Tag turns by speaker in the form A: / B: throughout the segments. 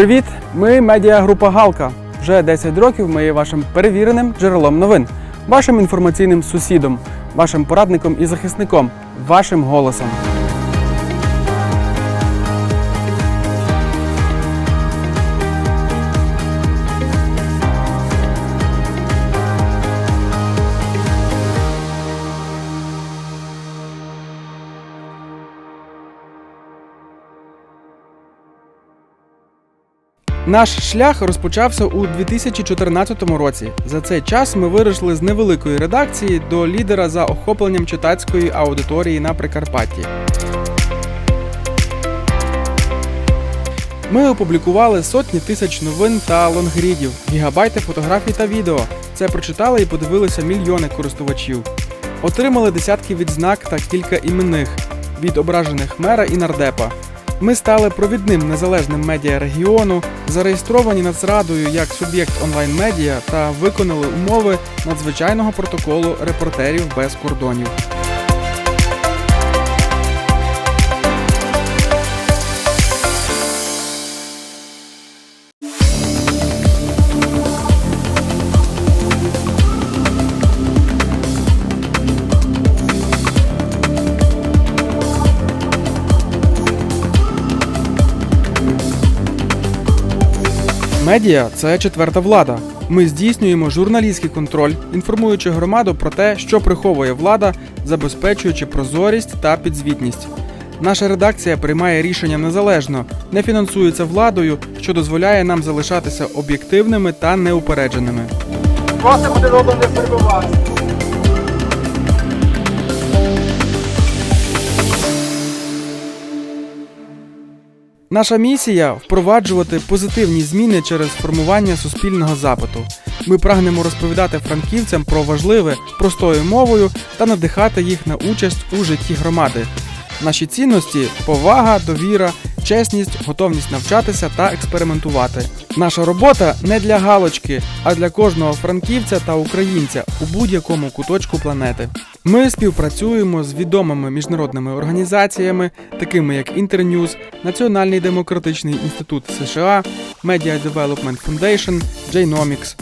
A: Привіт! Ми медіагрупа Галка. Вже 10 років ми є вашим перевіреним джерелом новин, вашим інформаційним сусідом, вашим порадником і захисником, вашим голосом. Наш шлях розпочався у 2014 році. За цей час ми виросли з невеликої редакції до лідера за охопленням читацької аудиторії на Прикарпатті. Ми опублікували сотні тисяч новин та лонгрідів, гігабайти фотографій та відео. Це прочитали і подивилися мільйони користувачів. Отримали десятки відзнак та кілька іменних від ображених мера і нардепа. Ми стали провідним незалежним медіа регіону, зареєстровані Нацрадою як суб'єкт онлайн-медіа та виконали умови надзвичайного протоколу репортерів без кордонів. Медіа це четверта влада. Ми здійснюємо журналістський контроль, інформуючи громаду про те, що приховує влада, забезпечуючи прозорість та підзвітність. Наша редакція приймає рішення незалежно, не фінансується владою, що дозволяє нам залишатися об'єктивними та неупередженими.
B: Просто буде не перебивати.
A: Наша місія впроваджувати позитивні зміни через формування суспільного запиту. Ми прагнемо розповідати франківцям про важливе простою мовою та надихати їх на участь у житті громади. Наші цінності повага, довіра, чесність, готовність навчатися та експериментувати. Наша робота не для галочки, а для кожного франківця та українця у будь-якому куточку планети. Ми співпрацюємо з відомими міжнародними організаціями, такими як Internews, Національний демократичний інститут США, Media Development Foundation, Genomics.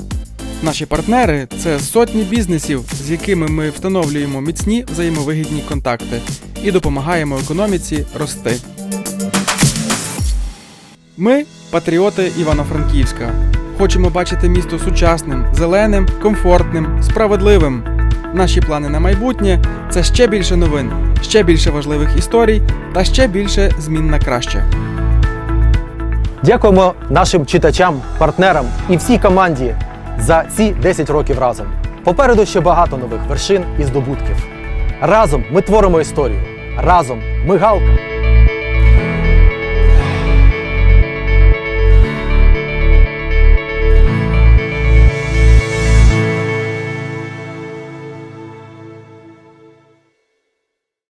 A: Наші партнери це сотні бізнесів, з якими ми встановлюємо міцні взаємовигідні контакти і допомагаємо економіці рости. Ми патріоти Івано-Франківська. Хочемо бачити місто сучасним, зеленим, комфортним, справедливим. Наші плани на майбутнє це ще більше новин, ще більше важливих історій та ще більше змін на краще.
B: Дякуємо нашим читачам, партнерам і всій команді за ці 10 років разом. Попереду ще багато нових вершин і здобутків. Разом ми творимо історію. Разом ми галка.